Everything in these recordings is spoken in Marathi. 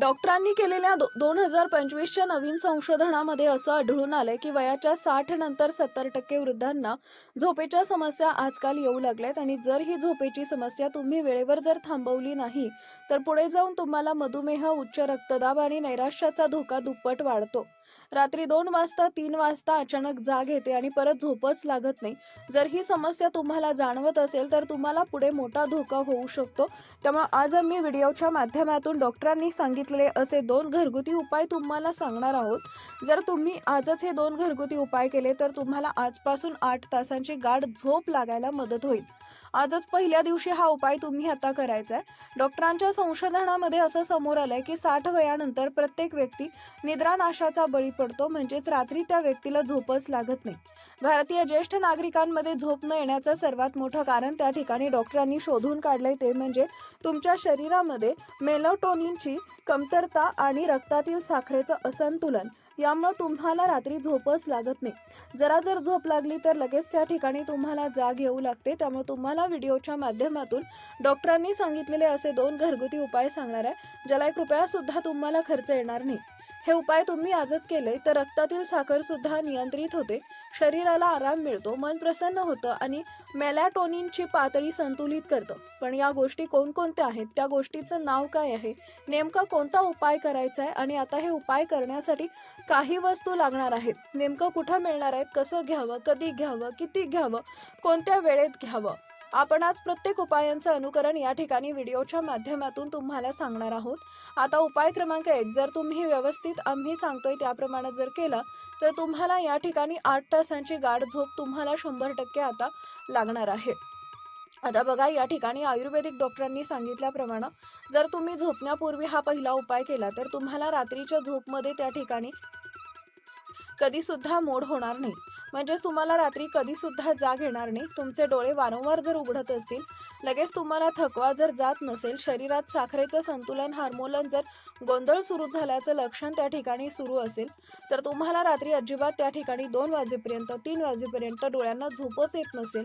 डॉक्टरांनी केलेल्या दो दोन हजार पंचवीसच्या नवीन संशोधनामध्ये असं आढळून आलंय की वयाच्या साठ नंतर सत्तर टक्के वृद्धांना झोपेच्या समस्या आजकाल येऊ लागल्यात आणि जर ही झोपेची समस्या तुम्ही वेळेवर जर थांबवली नाही तर पुढे जाऊन तुम्हाला मधुमेह उच्च रक्तदाब आणि नैराश्याचा धोका दुप्पट वाढतो. रात्री दोन वाजता तीन वाजता अचानक जाग येते आणि परत झोपच लागत नाही. जर ही समस्या तुम्हाला जाणवत असेल तर तुम्हाला पुढे मोठा धोका होऊ शकतो. त्यामुळे आज आम्ही व्हिडिओच्या माध्यमातून डॉक्टरांनी सांगितलेले असे दोन घरगुती उपाय तुम्हाला सांगणार आहोत. जर तुम्ही आजच हे दोन घरगुती उपाय केले तर तुम्हाला आजपासून आठ तासांची गाढ झोप लागायला मदत होईल. आजच पहिल्या दिवशी हा उपाय तुम्ही आता करायचा आहे डॉक्टरांच्या संशोधनामध्ये असं समोर आलंय की साठ वयानंतर प्रत्येक व्यक्ती निद्रानाशाचा बळी पडतो म्हणजेच रात्री त्या व्यक्तीला झोपच लागत नाही. भारतीय ज्येष्ठ नागरिकांमध्ये झोप न येण्याचं सर्वात मोठं कारण त्या ठिकाणी डॉक्टरांनी शोधून काढलंय ते म्हणजे तुमच्या शरीरामध्ये मेलोटोनिनची कमतरता आणि रक्तातील साखरेचं असंतुलन यामुळे तुम्हाला रात्री झोपच लागत नाही. जरा जर झोप लागली तर लगेच त्या ठिकाणी तुम्हाला जाग येऊ लागते. त्यामुळे तुम्हाला व्हिडिओच्या माध्यमातून डॉक्टरांनी सांगितलेले असे दोन घरगुती उपाय सांगणार आहे ज्याला एक रुपयासुद्धा तुम्हाला खर्च येणार नाही. हे उपाय तुम्ही आजच केले तर रक्तातील साखरसुद्धा नियंत्रित होते. शरीराला आराम मिळतो मन प्रसन्न होतं आणि मेलॅटोनिनची पातळी संतुलित करतं. पण या गोष्टी कोणकोणत्या आहेत? त्या गोष्टीचं नाव काय आहे? नेमका कोणता उपाय करायचा आहे आणि आता हे उपाय करण्यासाठी काही वस्तू लागणार आहेत. नेमकं कुठं मिळणार आहेत? कसं घ्यावं? कधी घ्यावं? किती घ्यावं? कोणत्या वेळेत घ्यावं? आपण आज प्रत्येक उपायांचं अनुकरण या ठिकाणी व्हिडिओच्या माध्यमातून तुम्हाला सांगणार आहोत. आता उपाय क्रमांक एक जर तुम्ही व्यवस्थित आम्ही सांगतोय त्याप्रमाणे जर केलं तर तुम्हाला या ठिकाणी आठ तासांची गाढ झोप तुम्हाला शंभर टक्के आता लागणार आहे. आता बघा या ठिकाणी आयुर्वेदिक डॉक्टरांनी सांगितल्याप्रमाणे जर तुम्ही झोपण्यापूर्वी हा पहिला उपाय केला तर तुम्हाला रात्रीच्या झोपमध्ये त्या ठिकाणी कधी सुद्धा मोड होणार नाही. म्हणजेच तुम्हाला रात्री कधी सुद्धा जाग येणार नाही. तुमचे डोळे वारंवार जर उघडत असतील लगेच तुम्हाला थकवा जर जात नसेल शरीरात साखरेचं संतुलन हार्मोलन जर गोंधळ सुरू झाल्याचं लक्षण त्या ठिकाणी सुरू असेल तर तुम्हाला रात्री अजिबात त्या ठिकाणी दोन वाजेपर्यंत तीन वाजेपर्यंत डोळ्यांना झोपच येत नसेल.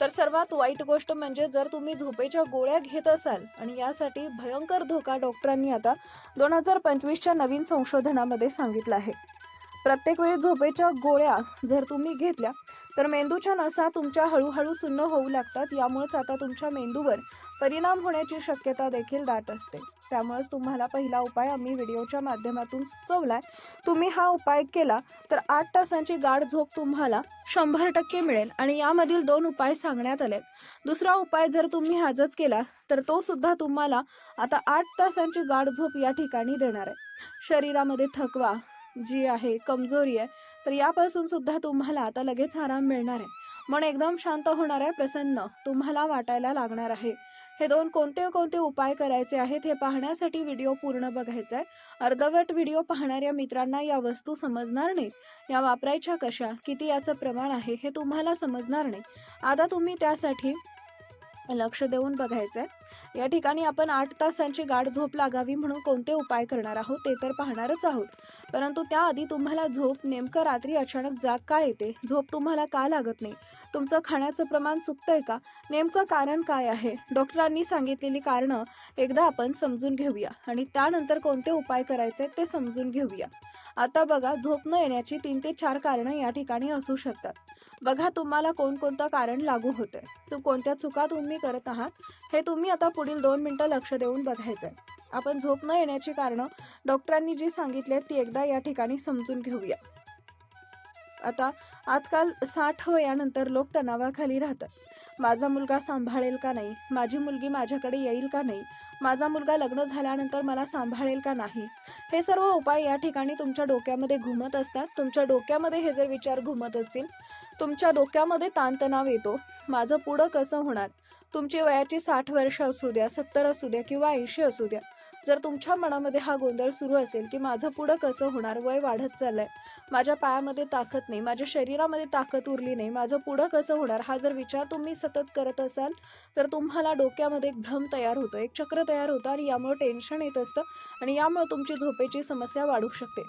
तर सर्वात वाईट गोष्ट म्हणजे जर तुम्ही झोपेच्या गोळ्या घेत असाल आणि यासाठी भयंकर धोका डॉक्टरांनी आता दोन हजार पंचवीसच्या नवीन संशोधनामध्ये सांगितलं आहे. प्रत्येक वेळी झोपेच्या गोळ्या जर तुम्ही घेतल्या तर मेंदूच्या नसा तुमच्या हळूहळू सुन्न होऊ लागतात. यामुळेच आता तुमच्या मेंदूवर परिणाम होण्याची शक्यता देखील दाट असते. त्यामुळेच तुम्हाला पहिला उपाय आम्ही व्हिडिओच्या माध्यमातून सुचवलाय. तुम्ही हा उपाय केला तर आठ तासांची गाढ झोप तुम्हाला शंभर टक्के मिळेल आणि यामधील दोन उपाय सांगण्यात आले दुसरा उपाय जर तुम्ही आजच केला तर तो सुद्धा तुम्हाला आता आठ तासांची गाढ झोप या ठिकाणी देणार आहे. शरीरामध्ये थकवा जी आहे कमजोरी आहे तर यापासून सुद्धा तुम्हाला आता लगेच आराम मिळणार आहे. मन एकदम शांत होणार आहे प्रसन्न तुम्हाला वाटायला लागणार आहे. हे दोन कोणते कोणते उपाय करायचे आहेत हे पाहण्यासाठी व्हिडिओ पूर्ण बघायचा आहे. अर्धवट व्हिडिओ पाहणाऱ्या मित्रांना या वस्तू समजणार नाहीत. या वापरायच्या कशा? किती याचं प्रमाण आहे हे तुम्हाला समजणार नाही. आता तुम्ही त्यासाठी लक्ष देऊन बघायचं आहे या ठिकाणी आपण आठ तासांची गाढ झोप लागावी म्हणून कोणते उपाय करणार आहोत ते तर पाहणारच आहोत. परंतु त्याआधी तुम्हाला झोप नेमकं रात्री अचानक जाग का येते? झोप तुम्हाला का लागत नाही? तुमचं खाण्याचं प्रमाण चुकतंय का? नेमकं कारण काय आहे? डॉक्टरांनी सांगितलेली कारणं एकदा आपण समजून घेऊया आणि त्यानंतर कोणते उपाय करायचे ते समजून घेऊया. आता बघा झोप न येण्याची तीन ते चार कारणं या ठिकाणी असू शकतात. बघा तुम्हाला कोणकोणतं कारण लागू होतंय. तो कोणत्या चुका तुम्ही करत आहात हे तुम्ही आता पुढील दोन मिनटं लक्ष देऊन बघायचं आहे आपण झोप न येण्याची कारणं डॉक्टरांनी जी सांगितली आहेत ती एकदा या ठिकाणी समजून घेऊया. आता आजकाल साठ वयानंतर लोक तणावाखाली राहतात. माझा मुलगा सांभाळेल का नाही? माझी मुलगी माझ्याकडे येईल का नाही? माझा मुलगा लग्न झाल्यानंतर मला सांभाळेल का नाही? हे सर्व उपाय या ठिकाणी तुमच्या डोक्यामध्ये घुमत असतात. तुमच्या डोक्यामध्ये हे जे विचार घुमत असतील तुमच्या डोक्यामध्ये ताणतणाव येतो. माझं पुढं कसं होणार? तुमची वयाची साठ वर्ष असू द्या सत्तर असू द्या किंवा ऐंशी असू द्या. जर तुमच्या मनामध्ये हा गोंधळ सुरू असेल की माझं पुढं कसं होणार? वय वाढत चाललंय. माझ्या पायामध्ये ताकद नाही माझ्या शरीरामध्ये ताकद उरली नाही. माझं पुढं कसं होणार? हा जर विचार तुम्ही सतत करत असाल तर तुम्हाला डोक्यामध्ये एक भ्रम तयार होतो एक चक्र तयार होतं आणि यामुळे टेन्शन येत असतं आणि यामुळे तुमची झोपेची समस्या वाढू शकते.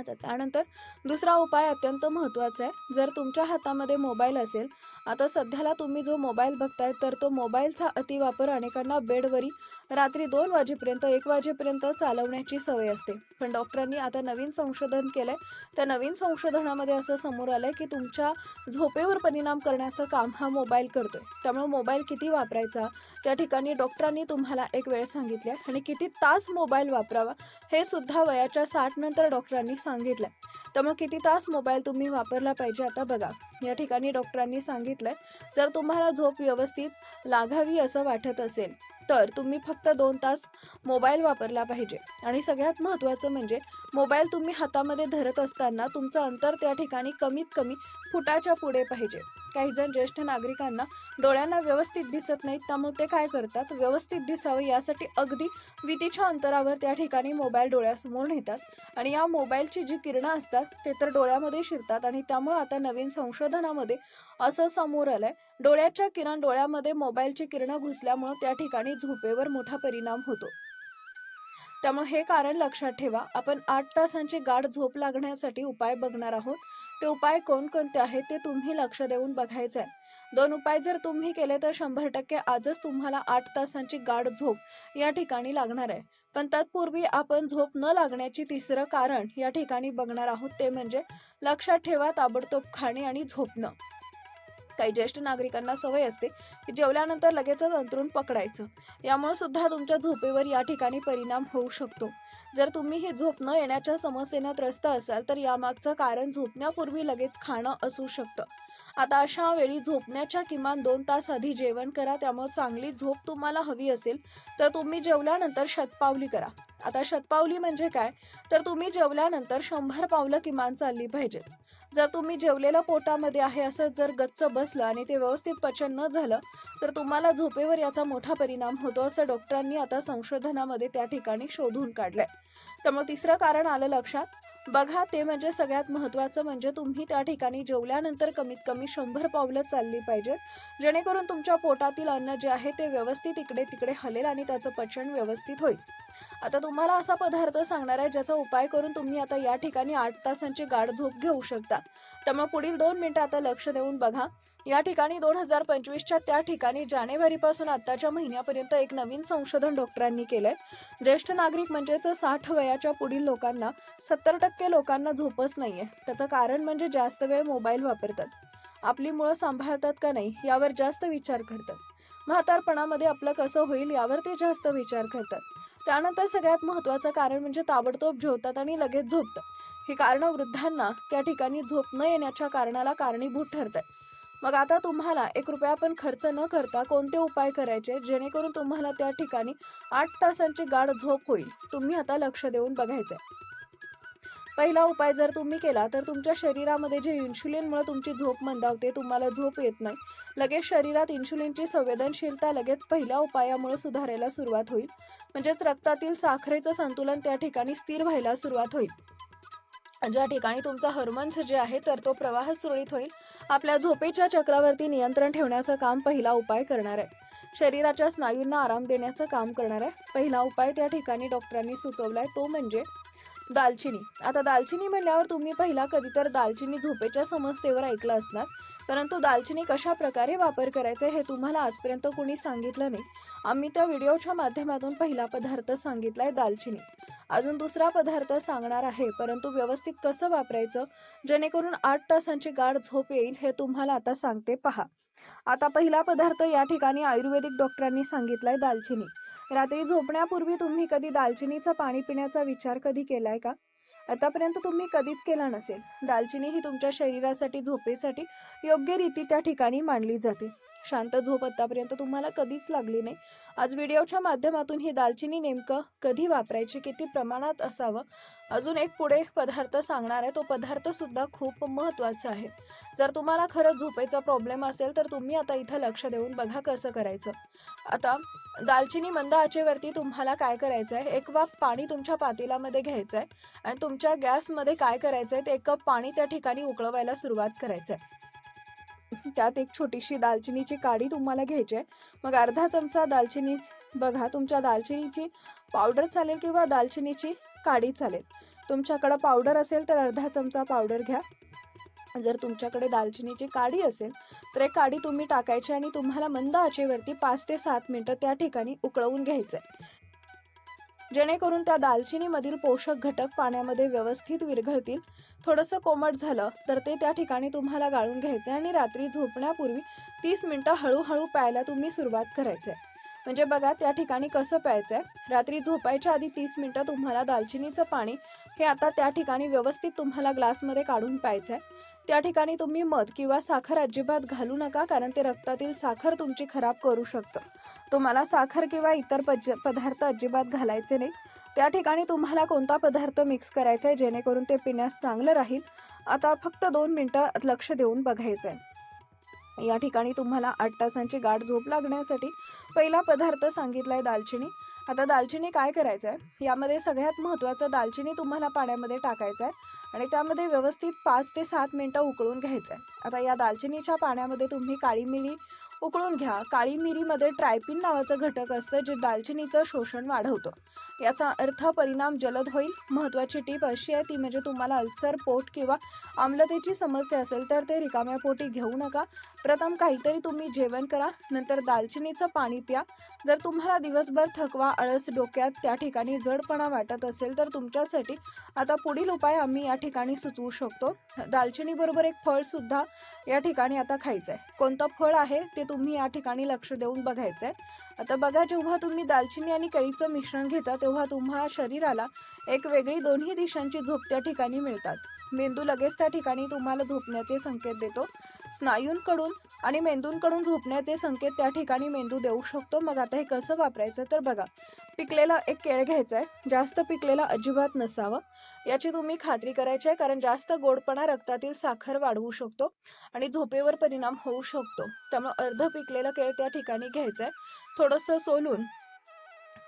आता त्यानंतर दुसरा उपाय अत्यंत महत्त्वाचा आहे. जर तुमच्या हातामध्ये मोबाईल असेल आता सध्याला तुम्ही जो मोबाईल बघताय तर तो मोबाईलचा अतिवापर अनेकांना बेडवरी रात्री दोन वाजेपर्यंत एक वाजेपर्यंत चालवण्याची सवय असते. पण डॉक्टरांनी आता नवीन संशोधन केलंय. त्या नवीन संशोधनामध्ये असं समोर आलंय की तुमच्या झोपेवर परिणाम करण्याचं काम हा मोबाईल करतोय. त्यामुळे मोबाईल किती वापरायचा? त्या ठिकाणी डॉक्टरांनी तुम्हाला एक वेळ सांगितली आहे आणि किती तास मोबाईल वापरावा हे सुद्धा वयाच्या साठ नंतर डॉक्टरांनी सांगितलंय. त्यामुळे किती तास मोबाईल तुम्ही वापरला पाहिजे आता बघा. या ठिकाणी डॉक्टरांनी सांगितलंय जर तुम्हाला झोप व्यवस्थित लागावी असं वाटत असेल तर तुम्ही फक्त दोन तास मोबाईल वापरला पाहिजे. आणि सगळ्यात महत्त्वाचं म्हणजे मोबाईल तुम्ही हातामध्ये धरत असताना तुमचं अंतर त्या ठिकाणी कमीत कमी फुटाच्या पुढे पाहिजे. काही जण ज्येष्ठ नागरिकांना डोळ्यांना व्यवस्थित दिसत नाहीत त्यामुळे ते काय करतात? व्यवस्थित दिसावं यासाठी अगदी वितीच्या अंतरावर त्या ठिकाणी मोबाईल डोळ्यासमोर नेतात. आणि या मोबाईलची जी किरणं असतात ते तर डोळ्यामध्ये शिरतात. आणि त्यामुळे आता नवीन संशोधनामध्ये असं समोर आलंय डोळ्याच्या किरण डोळ्यामध्ये मोबाईलची किरणं घुसल्यामुळे त्या ठिकाणी झोपेवर मोठा परिणाम होतो. त्यामुळे हे कारण लक्षात ठेवा. आपण आठ तासांची गाढ झोप लागण्यासाठी उपाय बघणार आहोत. ते उपाय कोणकोणते आहेत ते तुम्ही लक्ष देऊन बघायचं आहे दोन उपाय जर तुम्ही केले तर शंभर टक्के आजच तुम्हाला आठ तासांची गाढ झोप या ठिकाणी लागणार आहे. पण तत्पूर्वी आपण झोप न लागण्याची तिसरं कारण या ठिकाणी बघणार आहोत ते म्हणजे लक्षात ठेवा ताबडतोब खाणे आणि झोपणं काही ज्येष्ठ नागरिकांना सवय असते की जेवल्यानंतर लगेचच अंतरून पकडायचं. यामुळे सुद्धा तुमच्या झोपेवर या ठिकाणी परिणाम होऊ शकतो. जर तुम्ही ही झोप न येण्याच्या समस्येनं त्रस्त असाल तर यामागचं कारण झोपण्यापूर्वी लगेच खाणं असू शकतं. आता अशा वेळी झोपण्याच्या किमान दोन तास आधी जेवण करा त्यामुळे चांगली झोप तुम्हाला हवी असेल तर तुम्ही जेवल्यानंतर शतपावली करा. आता शतपावली म्हणजे काय? तर तुम्ही जेवल्यानंतर शंभर पावलं किमान चालली पाहिजेत. जर तुम्ही जेवलेलं पोटामध्ये आहे असं जर गच्च बसलं आणि ते व्यवस्थित पचन न झालं तर तुम्हाला झोपेवर याचा मोठा परिणाम होतो असं डॉक्टरांनी आता संशोधनामध्ये त्या ठिकाणी शोधून काढलंय. त्यामुळे तिसरं कारण आलं लक्षात. बघा ते म्हणजे सगळ्यात महत्त्वाचं म्हणजे तुम्ही त्या ठिकाणी जेवल्यानंतर कमीत कमी शंभर पावलं चालली पाहिजेत जेणेकरून तुमच्या पोटातील अन्न जे आहे ते व्यवस्थित इकडे तिकडे हलेल आणि त्याचं पचन व्यवस्थित होईल. आता तुम्हाला असा पदार्थ सांगणार आहे ज्याचा उपाय करून तुम्ही आता या ठिकाणी आठ तासांची गाढ झोप घेऊ शकता. त्यामुळे पुढील दोन मिनिटं आता लक्ष देऊन बघा. या ठिकाणी दोन हजार पंचवीसच्या त्या ठिकाणी जानेवारीपासून आत्ताच्या महिन्यापर्यंत एक नवीन संशोधन डॉक्टरांनी केलंय. ज्येष्ठ नागरिक म्हणजेच साठ वयाच्या पुढील लोकांना सत्तर टक्के लोकांना झोपच नाहीये. त्याचं कारण म्हणजे जास्त वेळ मोबाईल वापरतात. आपली मुळं सांभाळतात का नाही यावर जास्त विचार करतात. म्हातारपणामध्ये आपलं कसं होईल यावर ते जास्त विचार करतात. त्यानंतर सगळ्यात महत्त्वाचं कारण म्हणजे ताबडतोब जेवतात आणि लगेच झोपतात. ही कारणं वृद्धांना त्या ठिकाणी झोप न येण्याच्या कारणाला कारणीभूत ठरतात मग आता तुम्हाला एक रुपया पण खर्च न करता कोणते उपाय करायचे? जेणेकरून तुम्हाला त्या ठिकाणी आठ तासांची गाढ झोप होईल. तुम्ही आता लक्ष देऊन बघायचं पहिला उपाय जर तुम्ही केला तर तुमच्या शरीरामध्ये जे इन्शुलिनमुळे तुमची झोप मंदावते तुम्हाला झोप येत नाही. लगेच शरीरात इन्शुलिनची संवेदनशीलता लगेच पहिल्या उपायामुळे सुधारायला सुरुवात होईल. म्हणजेच रक्तातील साखरेचं संतुलन त्या ठिकाणी स्थिर व्हायला सुरुवात होईल. ज्या ठिकाणी तुमचा हर्मन्स जे आहे तर तो प्रवाह सुरळीत होईल. आपल्या झोपेच्या चक्रावरती नियंत्रण ठेवण्याचं काम पहिला उपाय करणार आहे. शरीराच्या स्नायूंना आराम देण्याचं काम करणार आहे. पहिला उपाय त्या ठिकाणी डॉक्टरांनी सुचवलाय तो म्हणजे दालचिनी. आता दालचिनी म्हणल्यावर तुम्ही पहिला कधी तर दालचिनी झोपेच्या समस्येवर ऐकलं असणार. परंतु दालचिनी कशा प्रकारे वापर करायचा हे तुम्हाला आजपर्यंत कोणी सांगितलं नाही. आम्ही त्या व्हिडिओच्या माध्यमातून पहिला पदार्थ सांगितलाय दालचिनी. अजून दुसरा पदार्थ सांगणार आहे परंतु व्यवस्थित कसं वापरायचं? जेणेकरून आठ तासांची गाढ झोप येईल हे तुम्हाला आता सांगते पहा. आता पहिला पदार्थ या ठिकाणी आयुर्वेदिक डॉक्टरांनी सांगितलाय दालचिनी. रात्री झोपण्यापूर्वी तुम्ही कधी दालचिनीचं पाणी पिण्याचा विचार कधी केलाय का? आतापर्यंत तुम्ही कधीच केला नसेल. दालचिनी ही तुमच्या शरीरासाठी झोपेसाठी योग्य रीती त्या ठिकाणी मांडली जाते. शांत झोप आतापर्यंत तुम्हाला कधीच लागली नाही. आज व्हिडिओच्या माध्यमातून ही दालचिनी नेमकं कधी वापरायची किती प्रमाणात असावं? अजून एक पुढे पदार्थ सांगणार आहे. तो पदार्थसुद्धा खूप महत्त्वाचा आहे. जर तुम्हाला खरंच झोपेचा प्रॉब्लेम असेल तर तुम्ही आता इथं लक्ष देऊन बघा कसं करायचं. आता दालचिनी मंद आचेवरती तुम्हाला काय करायचं आहे? एक वाफ पाणी तुमच्या पातेलामध्ये घ्यायचं आहे. आणि तुमच्या गॅसमध्ये काय करायचं आहे? ते एक कप पाणी त्या ठिकाणी उकळवायला सुरुवात करायचं आहे. त्यात एक छोटीशी दालचिनीची काडी तुम्हाला घ्यायची आहे. मग अर्धा चमचा दालचिनी बघा तुमच्या दालचिनीची पावडर चालेल किंवा दालचिनीची काडी चालेल. तुमच्याकडं पावडर असेल तर अर्धा चमचा पावडर घ्या. जर तुमच्याकडे दालचिनीची काडी असेल तर एक काडी तुम्ही टाकायची आणि तुम्हाला मंद आचेवरती पाच ते सात मिनटं त्या ठिकाणी उकळवून घ्यायचं आहे. जेणेकरून त्या दालचिनीमधील पोषक घटक पाण्यामध्ये व्यवस्थित विरघळतील. थोडंसं कोमट झालं तर ते त्या ठिकाणी तुम्हाला गाळून घ्यायचं आहे आणि रात्री झोपण्यापूर्वी तीस मिनटं हळूहळू प्यायला तुम्ही सुरुवात करायचं आहे म्हणजे बघा त्या ठिकाणी कसं प्यायचं आहे रात्री झोपायच्या आधी तीस मिनटं तुम्हाला दालचिनीचं पाणी हे आता त्या ठिकाणी व्यवस्थित तुम्हाला ग्लासमध्ये काढून प्यायचं आहे त्या ठिकाणी तुम्ही मध किंवा साखर अजिबात घालू नका कारण ते रक्तातील साखर तुमची खराब करू शकतं. तुम्हाला साखर किंवा इतर पज पदार्थ अजिबात घालायचे नाही. त्या ठिकाणी तुम्हाला कोणता पदार्थ मिक्स करायचा आहे? जेणेकरून ते पिण्यास चांगलं राहील. आता फक्त दोन मिनटं लक्ष देऊन बघायचं आहे या ठिकाणी तुम्हाला आठ तासांची गाठ झोप लागण्यासाठी पहिला पदार्थ सांगितला आहे दालचिनी. आता दालचिनी काय करायचं आहे यामध्ये सगळ्यात महत्त्वाचं दालचिनी तुम्हाला पाण्यामध्ये टाकायचं आहे आणि त्यामध्ये व्यवस्थित पाच ते सात मिनटं उकळून घ्यायचं आहे आता या दालचिनीच्या पाण्यामध्ये तुम्ही काळी मिरी उकळून घ्या. काळी मिरीमध्ये ट्रायपिन नावाचं घटक असतं जे दालचिनीचं शोषण वाढवतं. याचा अर्थ परिणाम जलद होईल. महत्त्वाची टीप अशी आहे ती म्हणजे तुम्हाला अल्सर पोट किंवा आम्लतेची समस्या असेल तर ते रिकाम्या पोटी घेऊ नका. प्रथम काहीतरी तुम्ही जेवण करा नंतर दालचिनीचं पाणी प्या. जर तुम्हाला दिवसभर थकवा आळस डोक्यात त्या ठिकाणी जडपणा वाटत असेल तर तुमच्यासाठी आता पुढील उपाय आम्ही या ठिकाणी सुचवू शकतो. दालचिनीबरोबर एक फळसुद्धा या ठिकाणी आता खायचं आहे कोणतं फळ आहे ते तुम्ही या ठिकाणी लक्ष देऊन बघायचं आहे आता बघा जेव्हा तुम्ही दालचिनी आणि केळीचं मिश्रण घेता तेव्हा तुम्हा शरीराला एक वेगळी दोन्ही दिशांची झोप त्या ठिकाणी मिळतात. मेंदू लगेच त्या ठिकाणी तुम्हाला झोपण्याचे संकेत देतो. स्नायूंकडून आणि मेंदूंकडून झोपण्याचे संकेत त्या ठिकाणी मेंदू देऊ शकतो. मग आता हे कसं वापरायचं तर बघा पिकलेला एक केळ घ्यायचा आहे जास्त पिकलेला अजिबात नसावं. याची तुम्ही खात्री करायची आहे कारण जास्त गोडपणा रक्तातील साखर वाढवू शकतो आणि झोपेवर परिणाम होऊ शकतो. त्यामुळे अर्ध पिकलेलं केळ त्या ठिकाणी घ्यायचं आहे थोडंसं सोलून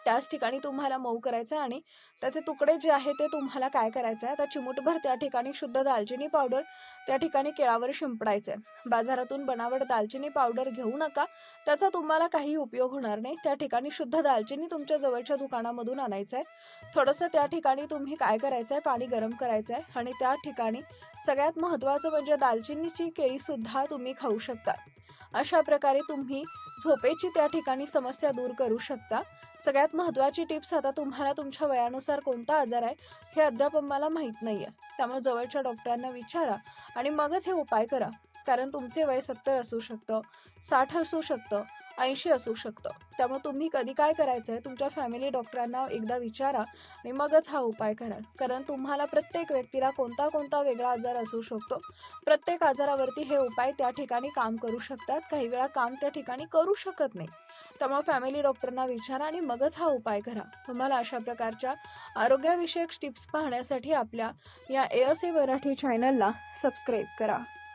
त्याच ठिकाणी तुम्हाला मऊ करायचं आहे आणि त्याचे तुकडे जे आहे ते तुम्हाला काय करायचं आहे आता चिमूटभर त्या ठिकाणी शुद्ध दालचिनी पावडर त्या ठिकाणी केळावर शिंपडायचं आहे बाजारातून बनावट दालचिनी पावडर घेऊ नका त्याचा तुम्हाला काही उपयोग होणार नाही. त्या ठिकाणी शुद्ध दालचिनी तुमच्या जवळच्या दुकानामधून आणायचं आहे थोडंसं त्या ठिकाणी तुम्ही काय करायचं आहे पाणी गरम करायचं आहे आणि त्या ठिकाणी सगळ्यात महत्त्वाचं म्हणजे दालचिनीची केळीसुद्धा तुम्ही खाऊ शकता. अशा प्रकारे तुम्ही झोपेची त्या ठिकाणी समस्या दूर करू शकता. सगळ्यात महत्त्वाची टिप्स आता तुम्हाला तुमच्या वयानुसार कोणता आजार आहे हे अद्याप आम्हाला माहीत नाही आहे त्यामुळे जवळच्या डॉक्टरांना विचारा आणि मगच हे उपाय करा. कारण तुमचे वय सत्तर असू शकतं साठ असू शकतं ऐंशी असू शकतं. त्यामुळे तुम्ही कधी काय करायचं आहे तुमच्या फॅमिली डॉक्टरांना एकदा विचारा आणि मगच हा उपाय करा. कारण तुम्हाला प्रत्येक व्यक्तीला कोणता कोणता वेगळा आजार असू शकतो. प्रत्येक आजारावरती हे उपाय त्या ठिकाणी काम करू शकतात. काही वेळा काम त्या ठिकाणी करू शकत नाही. त्यामुळे फॅमिली डॉक्टरना विचारा आणि मगच हा उपाय करा. तुम्हाला अशा प्रकारच्या आरोग्यविषयक टिप्स पाहण्यासाठी आपल्या या ए ए मराठी चॅनलला सबस्क्राईब करा.